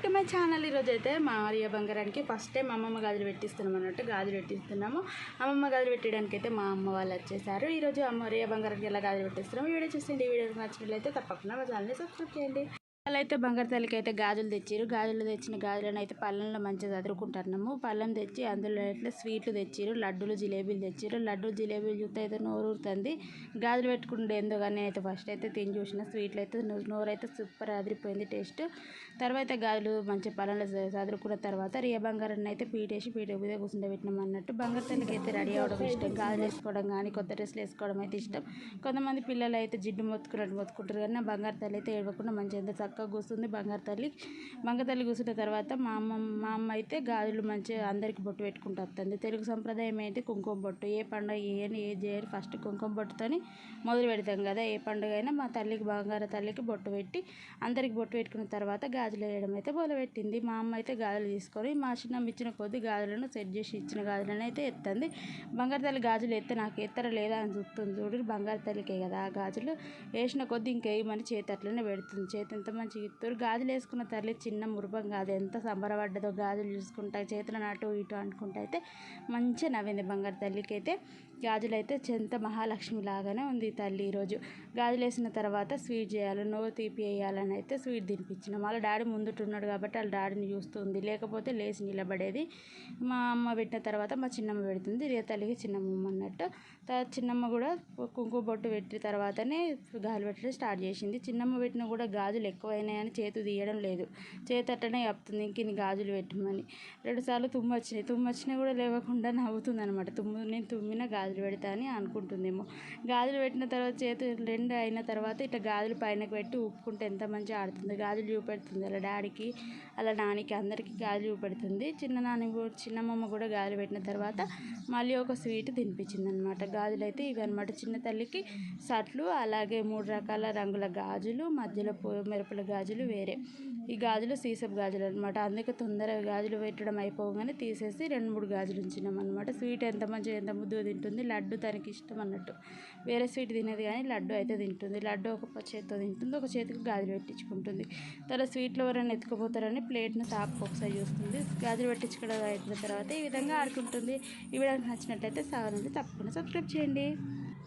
ఇక my channel ఈరోజు అయితే మా బంగారానికి ఫస్ట్ టైం అమ్మమ్మ గాజులు పెట్టిస్తున్నాం అన్నట్టు గాజులు పెట్టిస్తున్నాము. అమ్మమ్మ గాజులు పెట్టడానికి అయితే మా అమ్మ వాళ్ళు వచ్చేసారు. ఈరోజు అమ్మ ఆర్య బంగారానికి ఎలా గాజులు పెట్టిస్తున్నాము వీడియో చూసింది ఈ వీడియో నచ్చినట్లయితే తప్పకుండా మా ఛానల్ని సబ్స్క్రైబ్ చేయండి. అయితే బంగారు తల్లికి అయితే గాజులు తెచ్చారు గాజులు తెచ్చిన గాజులను అయితే పళ్ళంలో మంచిగా చదువుకుంటున్నాము పళ్ళం తెచ్చి అందులో అయితే స్వీట్లు తెచ్చారు లడ్డూలు జిలేబీలు తెచ్చారు లడ్డూలు జిలేబీలు చూస్తే అయితే నోరు గాజులు పెట్టుకుంటే ఏందో కానీ అయితే ఫస్ట్ అయితే తిని చూసిన స్వీట్లు అయితే నోరు అయితే సూపర్ అదిరిపోయింది టేస్ట్. తర్వాత గాజులు మంచి పళ్ళంలో చదువుకున్న తర్వాత రియ బంగారాన్ని అయితే పీటేసి పీట మీద కూర్చుండబెట్టినాం అన్నట్టు. బంగారు తల్లికి అయితే రెడీ అవ్వడం ఇష్టం. గాజులు వేసుకోవడం కానీ కొత్త డ్రెస్సులు వేసుకోవడం అయితే ఇష్టం. కొంతమంది పిల్లలు అయితే జిడ్డు మొత్తుకున్నట్టు మొత్తుకుంటారు కానీ బంగారు తల్లి అయితే ఏడవకుండా మంచిగా ఎంత చక్కగా కూస్తుంది బంగారు తల్లి. బంగారు తల్లి కూర్చున్న తర్వాత మా అమ్మ మా అమ్మ అయితే గాజులు మంచిగా అందరికి బొట్టు పెట్టుకుంటూ వస్తుంది. తెలుగు సంప్రదాయం ఏంటి? కుంకుమ బొట్టు. ఏ పండుగ ఏని ఏ చేయని ఫస్ట్ కుంకుమ బొట్టుతోని మొదలు పెడతాం కదా. ఏ పండుగ అయినా మా తల్లికి బంగారు తల్లికి బొట్టు పెట్టి అందరికి బొట్టు పెట్టుకున్న తర్వాత గాజులు వేయడం అయితే మొదలుపెట్టింది. మా అమ్మ అయితే గాజులు తీసుకొని మా చిన్నమ్మ ఇచ్చిన కొద్ది గాజులను సెట్ చేసి ఇచ్చిన గాజులను అయితే ఎత్తంది. బంగారు తల్లి గాజులు ఎత్తే నాకు ఎత్తరా లేదా అని చూస్తుంది చూడు. బంగారు తల్లికే కదా ఆ గాజులు. వేసిన కొద్ది ఇంకేమని చేతి అట్లనే పెడుతుంది. చేతి ఎంత మంచిగా ఇస్తారు గాజులు వేసుకున్న తల్లి చిన్న మురుపం కాదు. ఎంత సంబరపడ్డదో గాజులు చూసుకుంటా చేతులను అటు ఇటు అనుకుంటా అయితే మంచిగా నవ్వింది బంగారు తల్లికి అయితే గాజులు అయితే చెంత మహాలక్ష్మి లాగానే ఉంది ఈ తల్లి ఈరోజు. గాజులు వేసిన తర్వాత స్వీట్ చేయాలి నోరు తీపి వేయాలని అయితే స్వీట్ తినిపించినాం. వాళ్ళ డాడీ ఉన్నాడు కాబట్టి వాళ్ళ డాడీని చూస్తుంది. లేకపోతే లేచి నిలబడేది. మా అమ్మ పెట్టిన తర్వాత మా చిన్నమ్మ పెడుతుంది. రే తల్లికి చిన్నమ్మ అన్నట్టు. చిన్నమ్మ కూడా కుంకుమ బొట్టు పెట్టిన తర్వాతనే గాజులు పెట్టడం స్టార్ట్ చేసింది. చిన్నమ్మ పెట్టిన కూడా గాజులు ఎక్కువ ఎక్కువైనాయని చేతు తీయడం లేదు. చేతి అట్టనే చెప్తుంది ఇంక ఇన్ని గాజులు పెట్టమని. రెండుసార్లు తుమ్ము వచ్చినాయి. తుమ్ము వచ్చినా కూడా లేవకుండా నవ్వుతుంది అనమాట తుమ్ము నేను తుమ్మిన గాజులు పెడతా అని అనుకుంటుందేమో. గాజులు పెట్టిన తర్వాత చేతి రెండు అయిన తర్వాత ఇట్లా గాజులు పైనకి పెట్టి ఊపుకుంటే ఎంత మంచిగా ఆడుతుంది. గాజులు చూపెడుతుంది అలా డాడీకి అలా నానికి అందరికీ గాజులు చూపెడుతుంది. చిన్న నాని కూడా చిన్నమ్మమ్మ కూడా గాజులు పెట్టిన తర్వాత మళ్ళీ ఒక స్వీట్ తినిపించింది అనమాట గాజులు అయితే ఇవి అనమాట చిన్న తల్లికి సట్లు అలాగే మూడు రకాల రంగుల గాజులు మధ్యలో మిరపల మెరుపుల గాజులు వేరే. ఈ గాజులు సీసపు గాజులు అనమాట అందుకే తొందరగా గాజులు పెట్టడం అయిపోగానే తీసేసి రెండు మూడు గాజులు ఉంచినాం అనమాట స్వీట్ ఎంత మంచిగా ఎంత ముద్దుగా తింటుంది లడ్డు తనకి ఇష్టం అన్నట్టు. వేరే స్వీట్ తినేది కానీ లడ్డు అయితే తింటుంది. లడ్డు ఒక చేతితో తింటుంది ఒక చేతికి గాజులు పెట్టించుకుంటుంది. తన స్వీట్లో ఎవరైనా ఎత్తుకుపోతారని ప్లేట్ను తాపు ఒకసారి చూస్తుంది. గాజులు పెట్టించుకోవడం అయిపోయిన తర్వాత ఈ విధంగా ఆడుకుంటుంది. ఈ వీడియోకి నచ్చినట్టయితే సాగనండి తప్పకుండా సబ్స్క్రైబ్ చేయండి.